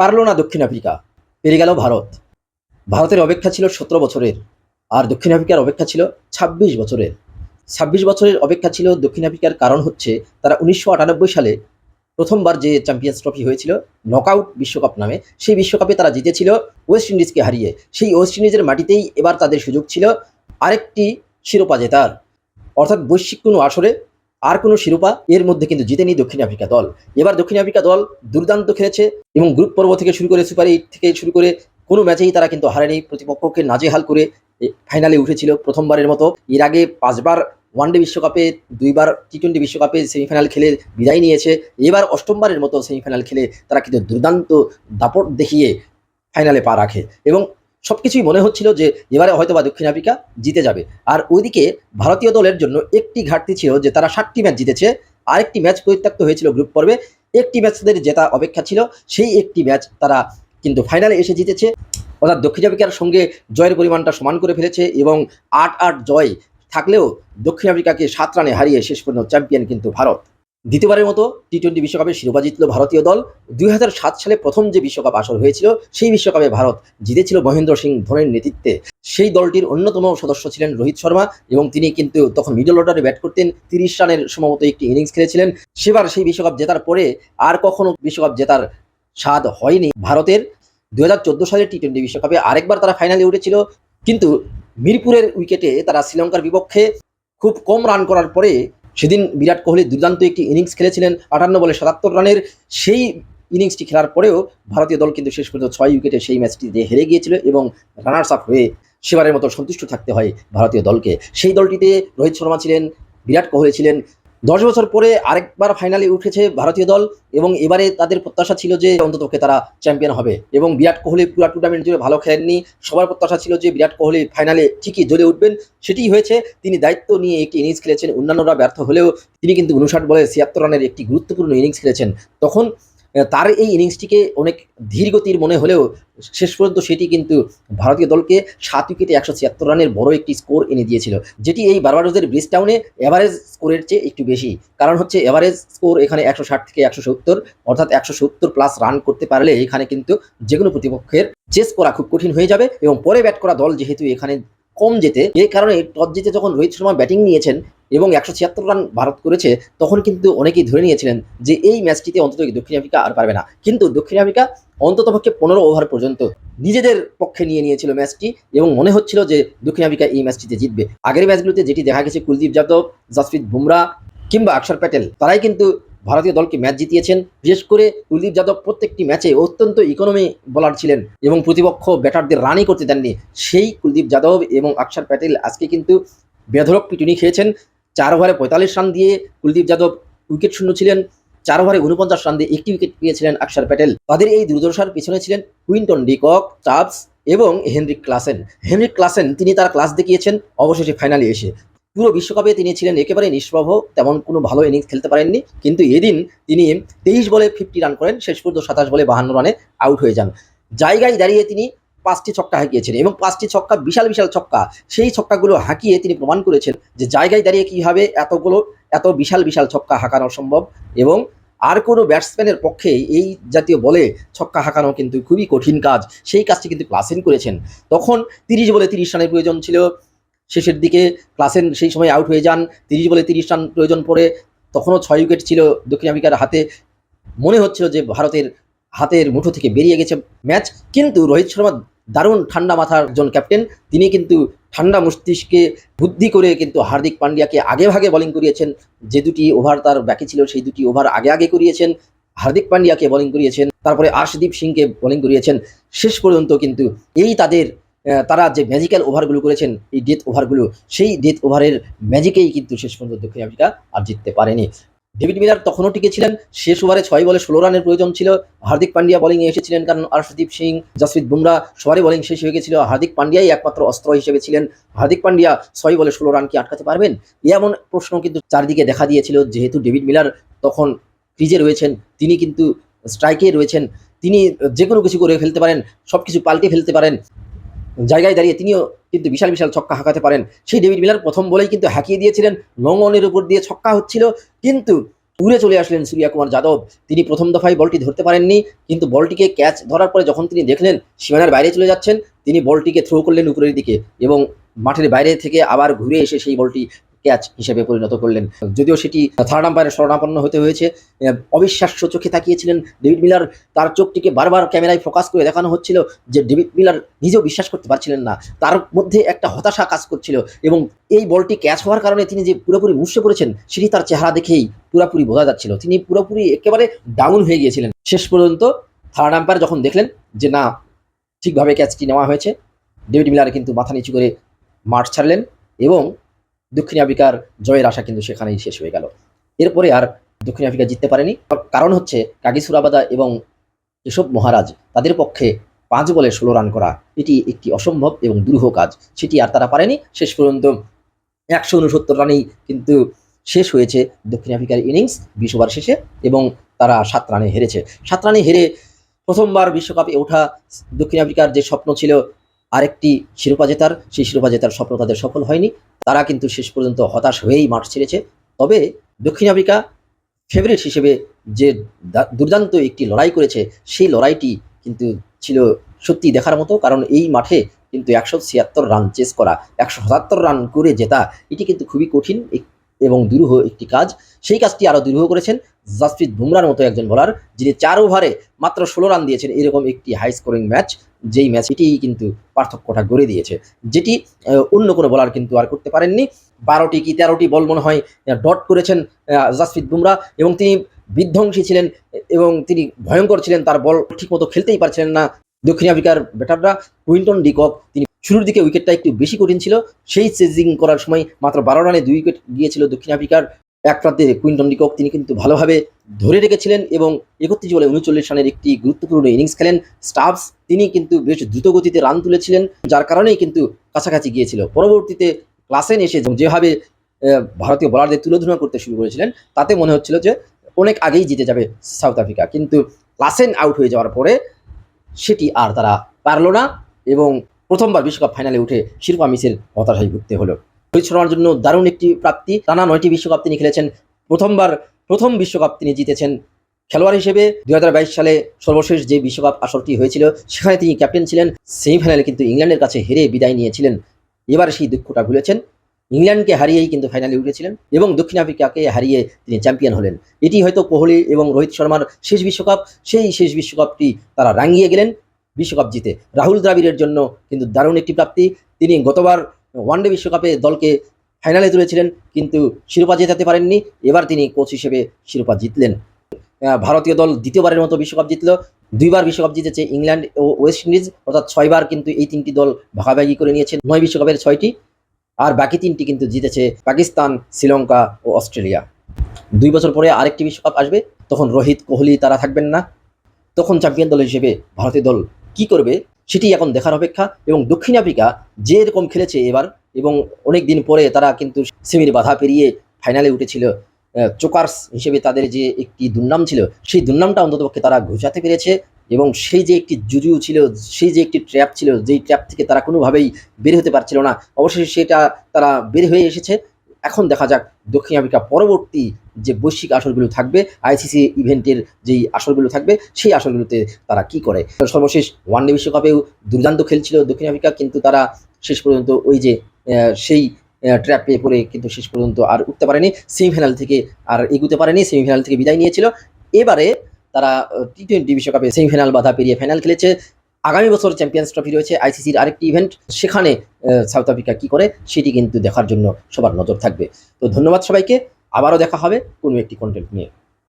পারল না দক্ষিণ আফ্রিকা, পেরে গেল ভারত। ভারতের অপেক্ষা ছিল সতেরো বছরের, আর দক্ষিণ আফ্রিকার অপেক্ষা ছিল ছাব্বিশ বছরের। ছাব্বিশ বছরের অপেক্ষা ছিল দক্ষিণ আফ্রিকার কারণ হচ্ছে তারা উনিশশো আটানব্বই সালে প্রথমবার যে চ্যাম্পিয়ন্স ট্রফি হয়েছিল, নকআউট বিশ্বকাপ নামে, সেই বিশ্বকাপে তারা জিতেছিল ওয়েস্ট ইন্ডিজকে হারিয়ে। সেই ওয়েস্ট ইন্ডিজের মাটিতেই এবার তাদের সুযোগ ছিল আরেকটি শিরোপা জেতার। অর্থাৎ বৈশ্বিক কোনো আসরে আর কোনো শিরোপা এর মধ্যে কিন্তু জিতেনি দক্ষিণ আফ্রিকা দল। এবার দক্ষিণ আফ্রিকা দল দুর্দান্ত খেলেছে এবং গ্রুপ পর্ব থেকে শুরু করে সুপার এইট থেকে শুরু করে কোনো ম্যাচেই তারা কিন্তু হারেনি। প্রতিপক্ষকে নাজেহাল করে ফাইনালে উঠেছিল প্রথমবারের মতো। এর আগে পাঁচবার ওয়ানডে বিশ্বকাপে, দুইবার টি টোয়েন্টি বিশ্বকাপে সেমিফাইনাল খেলে বিদায় নিয়েছে। এবার অষ্টমবারের মতো সেমিফাইনাল খেলে তারা কিন্তু দুর্দান্ত দাপট দেখিয়ে ফাইনালে পা রাখে। এবং সব কিছুই মনে হচ্ছিল যে এবারে হয়তো বা দক্ষিণ আফ্রিকা জিতে যাবে। আর ওইদিকে ভারতীয় দলের জন্য একটি ঘাটতি ছিল যে তারা ষাটটি ম্যাচ জিতেছে। আরেকটি ম্যাচ পরিত্যক্ত হয়েছিল গ্রুপ পর্বে। একটি ম্যাচ তাদের জেতা অপেক্ষা ছিল। সেই একটি ম্যাচ তারা কিন্তু ফাইনালে এসে জিতেছে। অর্থাৎ দক্ষিণ আফ্রিকার সঙ্গে জয়ের পরিমাণটা সমান করে ফেলেছে এবং আট আট জয় থাকলেও দক্ষিণ আফ্রিকাকে সাত রানে হারিয়ে শেষ পর্যন্ত চ্যাম্পিয়ন কিন্তু ভারত। দ্বিতীয়বারের মতো টি টোয়েন্টি বিশ্বকাপে শিরোপা জিতল ভারতীয় দল। দুই হাজার সাত সালে প্রথম যে বিশ্বকাপ আসর হয়েছিল, সেই বিশ্বকাপে ভারত জিতেছিল মহেন্দ্র সিং ধোনির নেতৃত্বে। সেই দলটির অন্যতম সদস্য ছিলেন রোহিত শর্মা এবং তিনি কিন্তু তখন মিডল অর্ডারে ব্যাট করতেন, তিরিশ রানের সম্ভবত একটি ইনিংস খেলেছিলেন। সেবার সেই বিশ্বকাপ জেতার পরে আর কখনো বিশ্বকাপ জেতার স্বাদ হয়নি ভারতের। দু সালের টি টোয়েন্টি বিশ্বকাপে আরেকবার তারা ফাইনালে উঠেছিল, কিন্তু মিরপুরের উইকেটে তারা শ্রীলঙ্কার বিপক্ষে খুব কম রান করার পরে সেদিন বিরাট কোহলি দুর্দান্ত একটি ইনিংস খেলেছিলেন, আটান্ন বলে সাতাত্তর রানের। সেই ইনিংসটি খেলার পরেও ভারতীয় দল কিন্তু শেষ পর্যন্ত ছয় উইকেটে সেই ম্যাচটি দিয়ে হেরে গিয়েছিল এবং রানার্স আপ হয়ে সেবারের মতো সন্তুষ্ট থাকতে হয় ভারতীয় দলকে। সেই দলটিতে রোহিত শর্মা ছিলেন, বিরাট কোহলি ছিলেন দশ বছর পরে আরেকবার ফাইনালে উঠেছে ভারতীয় দল এবং এবারে তাদের প্রত্যাশা ছিল যে অন্ততপক্ষে তারা চ্যাম্পিয়ন হবে। এবং বিরাট কোহলি পুরো টুর্নামেন্ট জুড়ে ভালো খেলেননি। সবার প্রত্যাশা ছিল যে বিরাট কোহলি ফাইনালে ঠিকই জ্বলে উঠবেন। সেটি হয়েছে। তিনি দায়িত্ব নিয়ে একটি ইনিংস খেলেছেন। অন্যান্যরা ব্যর্থ হলেও তিনি কিন্তু উনষাট বলে ছিয়াত্তর রানের একটি গুরুত্বপূর্ণ ইনিংস খেলেছেন। তখন তার এই ইনিংসটিকে অনেক ধীরগতির মনে হলেও শেষ পর্যন্ত সেটি কিন্তু ভারতীয় দলকে সাত উইকেটে একশো ছিয়াত্তর রানের বড় একটি স্কোর এনে দিয়েছিল, যেটি এই বারবাডোজের ব্রিজ টাউনে এভারেজ স্কোরের চেয়ে একটু বেশি। কারণ হচ্ছে এভারেজ স্কোর এখানে একশো ষাট থেকে একশো সত্তর, অর্থাৎ একশো সত্তর প্লাস রান করতে পারলে এখানে কিন্তু যে কোনো প্রতিপক্ষের চেস করা খুব কঠিন হয়ে যাবে এবং পরে ব্যাট করা দল যেহেতু এখানে কম যেতে এই কারণে টস জিতে যখন রোহিত শর্মা ব্যাটিং নিয়েছেন এবং একশো ছিয়াত্তর রান ভারত করেছে, তখন কিন্তু অনেকেই ধরে নিয়েছিলেন যে এই ম্যাচটিতে অন্তত দক্ষিণ আফ্রিকা আর পারবে না। কিন্তু দক্ষিণ আফ্রিকা অন্ততপক্ষে পনেরো ওভার পর্যন্ত নিজেদের পক্ষে নিয়ে নিয়েছিল ম্যাচটি এবং মনে হচ্ছিল যে দক্ষিণ আফ্রিকা এই ম্যাচটিতে জিতবে। আগের ম্যাচগুলোতে যেটি দেখা গেছে, কুলদীপ যাদব, জাসপ্রীত বুমরা কিংবা অক্ষর প্যাটেল, তারাই কিন্তু ভারতীয় দলকে ম্যাচ জিতিয়েছেন। বিশেষ করে কুলদীপ যাদব প্রত্যেকটি ম্যাচে অত্যন্ত ইকোনমি বোলার ছিলেন এবং প্রতিপক্ষ ব্যাটারদের রানই করতে দেননি। সেই কুলদীপ যাদব এবং অক্ষর প্যাটেল আজকে কিন্তু বেধরক পিটুনি খেয়েছেন। চার ওভারে পঁয়তাল্লিশ রান দিয়ে কুলদীপ যাদব উইকেট শূন্য ছিলেন। চার ওভারে উনপঞ্চাশ রান দিয়ে একটি উইকেট পেয়েছিলেন অক্ষর প্যাটেল। তাদের এই দুর্দশার পিছনে ছিলেন কুইন্টন ডিকক চার্লস এবং হেনরিক ক্লাসেন। হেনরিক ক্লাসেন, তিনি তার ক্লাস দেখিয়েছেন অবশেষে ফাইনালে এসে। পুরো বিশ্বকাপে তিনি ছিলেন একেবারে নিষ্প্রভ, তেমন কোনো ভালো ইনিংস খেলতে পারেননি। কিন্তু এদিন তিনি তেইশ বলে ফিফটি রান করেন, শেষ পর্যন্ত সাতাশ বলে বাহান্ন রানে আউট হয়ে যান। জায়গায় দাঁড়িয়ে তিনি পাঁচটি ছক্কা হাঁকিয়েছেন এবং পাঁচটি ছক্কা, বিশাল বিশাল ছক্কা, সেই ছক্কাগুলো হাঁকিয়ে তিনি প্রমাণ করেছেন যে জায়গায় দাঁড়িয়ে কীভাবে এতগুলো, এত বিশাল বিশাল ছক্কা হাঁকানো সম্ভব এবং আর কোনো ব্যাটসম্যানের পক্ষে এই জাতীয় বলে ছক্কা হাঁকানো কিন্তু খুবই কঠিন কাজ। সেই কাজটি কিন্তু ক্লাসেন করেছেন। তখন তিরিশ বলে তিরিশ রানের প্রয়োজন ছিল। শেষের দিকে ক্লাসেন সেই সময় আউট হয়ে যান। তিরিশ বলে তিরিশ রান প্রয়োজন পড়ে। তখনও ছয় উইকেট ছিল দক্ষিণ আফ্রিকার হাতে। মনে হচ্ছিল যে ভারতের হাতের মুঠো থেকে বেরিয়ে গেছে ম্যাচ। কিন্তু রোহিত শর্মা দারুণ ঠান্ডা মাথার জন ক্যাপ্টেন। তিনি কিন্তু ঠান্ডা মস্তিষ্কে বুদ্ধি করে কিন্তু হার্দিক পান্ডিয়াকে আগে ভাগে বোলিং করিয়েছেন। যে দুটি ওভার তার বাকি ছিল, সেই দুটি ওভার আগে আগে করিয়েছেন। হার্দিক পান্ডিয়াকে বোলিং করিয়েছেন। তারপরে আশদীপ সিংকে বোলিং করিয়েছেন। শেষ পর্যন্ত কিন্তু এই তাদের তারা যে ম্যাজিক্যাল ওভারগুলো করেছেন, এই ডেথ ওভারগুলো সেই ডেথ ওভারের ম্যাজিকেই কিন্তু শেষ পর্যন্ত দক্ষিণ আফ্রিকা আর জিততে পারেনি। ডেভিড মিলার তখনও টিকেছিলেন। শেষ ওভারে ছয় বলে ষোলো রানের প্রয়োজন ছিল। হার্দিক পান্ডিয়া বোলিংয়ে এসেছিলেন কারণ আর্শদীপ সিং, জসপ্রীত বুমরা সবারই বোলিং শেষ হয়ে গেছিল। হার্দিক পান্ডিয়াই একমাত্র অস্ত্র হিসেবে ছিলেন। হার্দিক পান্ডিয়া ছয় বলে ষোলো রান কি আটকাতে পারবেন? এমন প্রশ্ন কিন্তু চারদিকে দেখা দিয়েছিল। যেহেতু ডেভিড মিলার তখন ক্রিজে রয়েছেন, তিনি কিন্তু স্ট্রাইকে রয়েছেন। তিনি যে কোনো কিছু করে ফেলতে পারেন সব কিছু পাল্টে ফেলতে পারেন। জায়গায় দাঁড়িয়ে তিনিও কিন্তু বিশাল বিশাল ছক্কা হাঁকাতে পারেন। সেই ডেভিড মিলার প্রথম বলেই কিন্তু হাঁকিয়ে দিয়েছিলেন লং অনের উপর দিয়ে ছক্কা হচ্ছিল, কিন্তু উড়ে চলে আসলেন সূর্যা কুমার যাদব। তিনি প্রথম দফায় বলটি ধরতে পারেননি, কিন্তু বলটিকে ক্যাচ ধরার পরে যখন তিনি দেখলেন সীমানার বাইরে চলে যাচ্ছেন, তিনি বলটিকে থ্রো করলেন উপরের দিকে এবং মাঠের বাইরে থেকে আবার ঘুরে এসে সেই বলটি ক্যাচ হিসেবে পরিণত করলেন। যদিও সেটি থার্ড আম্পায়ারের শরণাপন্ন হতে হয়েছে অবিশ্বাস্য চোখে তাকিয়েছিলেন ডেভিড মিলার। তার চোখটিকে বারবার ক্যামেরায় ফোকাস করে দেখানো হচ্ছিল যে ডেভিড মিলার নিজেও বিশ্বাস করতে পারছিলেন না। তার মধ্যে একটা হতাশা কাজ করছিল এবং এই বলটি ক্যাচ হওয়ার কারণে তিনি যে পুরোপুরি মুষড়ে পড়েছেন, সেটি তার চেহারা দেখেই পুরোপুরি বোঝা যাচ্ছিল। তিনি পুরোপুরি একেবারে ডাউন হয়ে গিয়েছিলেন। শেষ পর্যন্ত থার্ড আম্পায়ার যখন দেখলেন যে না, ঠিকভাবে ক্যাচটি নেওয়া হয়েছে, ডেভিড মিলার কিন্তু মাথা নিচু করে মাঠ ছাড়লেন এবং দক্ষিণ আফ্রিকার জয়ের আশা কিন্তু সেখানেই শেষ হয়ে গেল। এরপরে আর দক্ষিণ আফ্রিকা জিততে পারেনি। কারণ হচ্ছে কাগিসুরাবাদা এবং এসব মহারাজ, তাদের পক্ষে পাঁচ বলে ষোলো রান করা এটি একটি অসম্ভব এবং দুরূহ কাজ। সেটি আর তারা পারেনি। শেষ পর্যন্ত একশো উনসত্তর রানেই কিন্তু শেষ হয়েছে দক্ষিণ আফ্রিকার ইনিংস বিশ ওভার শেষে এবং তারা সাত রানে হেরেছে। সাত রানে হেরে প্রথমবার বিশ্বকাপে ওঠা দক্ষিণ আফ্রিকার যে স্বপ্ন ছিল আরেকটি শিরোপা জেতার, সেই শিরোপা জেতার স্বপ্ন তাদের সফল হয়নি। তারা কিন্তু শেষ পর্যন্ত হতাশ হয়েই মাঠ ছেড়েছে। তবে দক্ষিণ আফ্রিকা ফেভারিট হিসেবে যে দুর্দান্ত একটি লড়াই করেছে, সেই লড়াইটি কিন্তু ছিল সত্যি দেখার মতো, কারণ এই মাঠে কিন্তু একশো ছিয়াত্তর রান চেস করা, একশো সাতাত্তর রান করে জেতা, এটি কিন্তু খুবই কঠিন এবং দুরূহ একটি কাজ। সেই কাজটি আরও দুরূহ করেছেন জাসপ্রীত বুমরার মতো একজন বোলার যিনি চার ওভারে মাত্র ষোলো রান দিয়েছেন এরকম একটি হাই স্কোরিং ম্যাচ যেই ম্যাচ এটি কিন্তু পার্থক্যটা গড়ে দিয়েছে। যেটি অন্য কোনো বলার কিন্তু আর করতে পারেননি। বারোটি কি তেরোটি বল মনে হয় ডট করেছেন জাসপ্রীত বুমরা এবং তিনি বিধ্বংসী ছিলেন এবং তিনি ভয়ঙ্কর ছিলেন, তার বল ঠিকমতো খেলতেই পারছিলেন না। দক্ষিণ আফ্রিকার ব্যাটাররা কুইন্টন ডিকক তিনি শুরুর দিকে উইকেটটা একটু বেশি কঠিন ছিল। সেই চেজিং করার সময় মাত্র বারো রানে দুই উইকেট গিয়েছিল দক্ষিণ আফ্রিকার এক প্রান্তে কুইন্টন ডিকক তিনি কিন্তু ভালোভাবে ধরে রেখেছিলেন এবং একত্রিশ বলে উনচল্লিশ রানের একটি গুরুত্বপূর্ণ ইনিংস খেলেন। স্টাফস তিনি কিন্তু বেশ দ্রুত গতিতে রান তুলেছিলেন, যার কারণেই কিন্তু কাছাকাছি গিয়েছিল। পরবর্তীতে ক্লাসেন এসে যেভাবে ভারতীয় বোলারদের তুলোধনা করতে শুরু করেছিলেন, তাতে মনে হচ্ছিল যে অনেক আগেই জিতে যাবে সাউথ আফ্রিকা। কিন্তু ক্লাসেন আউট হয়ে যাওয়ার পরে সেটি আর তারা পারল না এবং প্রথমবার বিশ্বকাপ ফাইনালে উঠে শিরোপা মিসের হতাশায় ভুগতে হলো। রোহিত শর্মার জন্য দারুণ একটি প্রাপ্তি। টানা নয়টি বিশ্বকাপ তিনি খেলেছেন। প্রথমবার প্রথম বিশ্বকাপ তিনি জিতেছেন। খেলোয়াড় হিসেবে দু হাজার বাইশ সালে সর্বশেষ যে বিশ্বকাপ আসরটি হয়েছিল, সেখানে তিনি ক্যাপ্টেন ছিলেন। সেমিফাইনালে কিন্তু ইংল্যান্ডের কাছে হেরে বিদায় নিয়েছিলেন। এবার সেই দুঃখটা ভুলেছেন। ইংল্যান্ডকে হারিয়েই কিন্তু ফাইনালে উঠেছিলেন এবং দক্ষিণ আফ্রিকাকে হারিয়ে তিনি চ্যাম্পিয়ন হলেন। এটি হয়তো কোহলি এবং রোহিত শর্মার শেষ বিশ্বকাপ, সেই শেষ বিশ্বকাপটি তারা রাঙিয়ে গেলেন। বিশ্বকাপ জিতে। রাহুল দ্রাবিড়ের জন্য কিন্তু দারুণ একটি প্রাপ্তি। তিনি গতবার ওয়ানডে বিশ্বকাপে দলকে ফাইনালে তুলেছিলেন, কিন্তু শিরোপা জেতাতে পারেননি। এবার তিনি কোচ হিসেবে শিরোপা জিতলেন। ভারতীয় দল দ্বিতীয়বারের মতো বিশ্বকাপ জিতল। দুইবার বিশ্বকাপ জিতেছে ইংল্যান্ড ও ওয়েস্ট ইন্ডিজ। অর্থাৎ ছয়বার কিন্তু এই তিনটি দল ভাগাভাগি করে নিয়েছে নয় বিশ্বকাপের ছয়টি। আর বাকি তিনটি কিন্তু জিতেছে পাকিস্তান, শ্রীলঙ্কা ও অস্ট্রেলিয়া। দুই বছর পরে আরেকটি বিশ্বকাপ আসবে। তখন রোহিত কোহলি তারা থাকবেন না। তখন চ্যাম্পিয়ন দল হিসেবে ভারতীয় দল কি করবে সেটি এখন দেখার অপেক্ষা এবং দক্ষিণ আফ্রিকা যে এরকম খেলেছে এবার এবং অনেক দিন পরে তারা কিন্তু সেমির বাধা পেরিয়ে ফাইনালে উঠেছিল। চোকার্স হিসেবে তাদের যে একটি দুর্নাম ছিল, সেই দুর্নামটা অন্ততপক্ষে তারা ঘুচাতে পেরেছে এবং সেই যে একটি জুজু ছিল, সেই যে একটি ট্র্যাপ ছিল, যেই ট্র্যাপ থেকে তারা কোনোভাবেই বের হতে পারছিল না। অবশেষে সেটা তারা বের হয়ে এসেছে এখন দেখা যাক দক্ষিণ আফ্রিকা পরবর্তী যে বৈশ্বিক আসরগুলো থাকবে আইসিসি ইভেন্টের যেই আসরগুলো থাকবে, সেই আসরগুলোতে তারা কি করে? সর্বশেষ ওয়ানডে বিশ্বকাপেও দুর্দান্ত খেলছিল দক্ষিণ আফ্রিকা, কিন্তু তারা শেষ পর্যন্ত ওই যে সেই ট্র্যাপে পড়ে কিন্তু শেষ পর্যন্ত আর উঠতে পারেনি। সেমিফাইনাল থেকে আর এগুতে পারেনি সেমিফাইনাল থেকে বিদায় নিয়েছিল। এবারে তারা টি টোয়েন্টি বিশ্বকাপে সেমিফাইনাল বাধা পেরিয়ে ফাইনাল খেলেছে। আগামী বছর চ্যাম্পিয়ন্স ট্রফি রয়েছে আইসিসির আরেকটি ইভেন্ট সেখানে সাউথ আফ্রিকা কি করে, সেটি কিন্তু দেখার জন্য সবার নজর থাকবে। তো ধন্যবাদ সবাইকে, আবারও দেখা হবে কোনো একটি কন্টেন্ট নিয়ে।